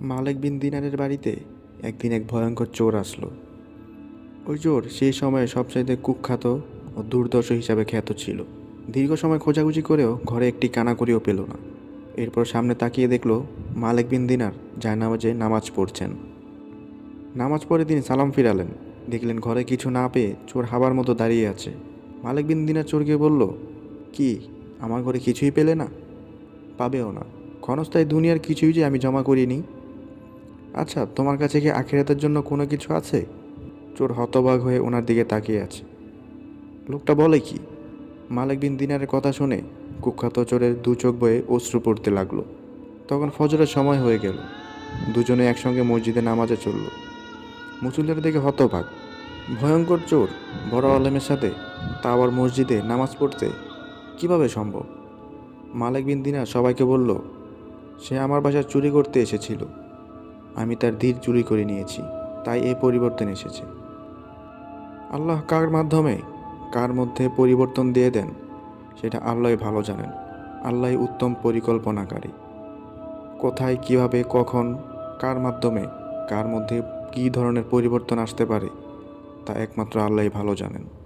মালিক বিন দিনারের বাড়িতে একদিন এক ভয়ঙ্কর চোর আসলো। ওই চোর সেই সময়ে সবচাইতে কুখ্যাত ও দুর্দশ হিসাবে খ্যাত ছিল। দীর্ঘ সময় খোঁজাখুঁজি করেও ঘরে একটি কানাকড়িও পেল না। এরপর সামনে তাকিয়ে দেখল মালিক বিন দিনার জায়নামাজে নামাজ পড়ছেন। নামাজ পড়ে তিনি সালাম ফিরালেন। দেখলেন ঘরে কিছু না পেয়ে চোর হাবার মতো দাঁড়িয়ে আছে। মালিক বিন দিনার চোরকে বলল, কি, আমার ঘরে কিছুই পেলে না? পাবেও না। ক্ষণস্থায়ী দুনিয়ার কিছুই যে আমি জমা করিনি আচ্ছা তোমার কাছে কি আখিরাতের জন্য কোনো কিছু আছে? চোর হতবাক হয়ে ওনার দিকে তাকিয়ে আছে। লোকটা বলে কি, মালিক বিন দিনারের কথা শুনে কুখ্যাত চোরের দু চোখ বয়ে অশ্রু পড়তে লাগল। তখন ফজরের সময় হয়ে গেল। দুজনে একসঙ্গে মসজিদে নামাজে চলল। মুসল্লিরা দিকে হতবাক। ভয়ঙ্কর চোর, বড় আলেমের সাথে তা আবার মসজিদে নামাজ পড়তে কীভাবে সম্ভব? মালিক বিন দিনার সবাইকে বলল, সে আমার বাসায় চুরি করতে এসেছিল। আমি তার ধীর চুরি করে নিয়েছি, তাই এ পরিবর্তন এসেছে। আল্লাহ কার মাধ্যমে কার মধ্যে পরিবর্তন দিয়ে দেন, সেটা আল্লাহই ভালো জানেন। আল্লাহই উত্তম পরিকল্পনাকারী। কোথায়, কীভাবে, কখন, কার মাধ্যমে, কার মধ্যে কী ধরনের পরিবর্তন আসতে পারে, তা একমাত্র আল্লাহই ভালো জানেন।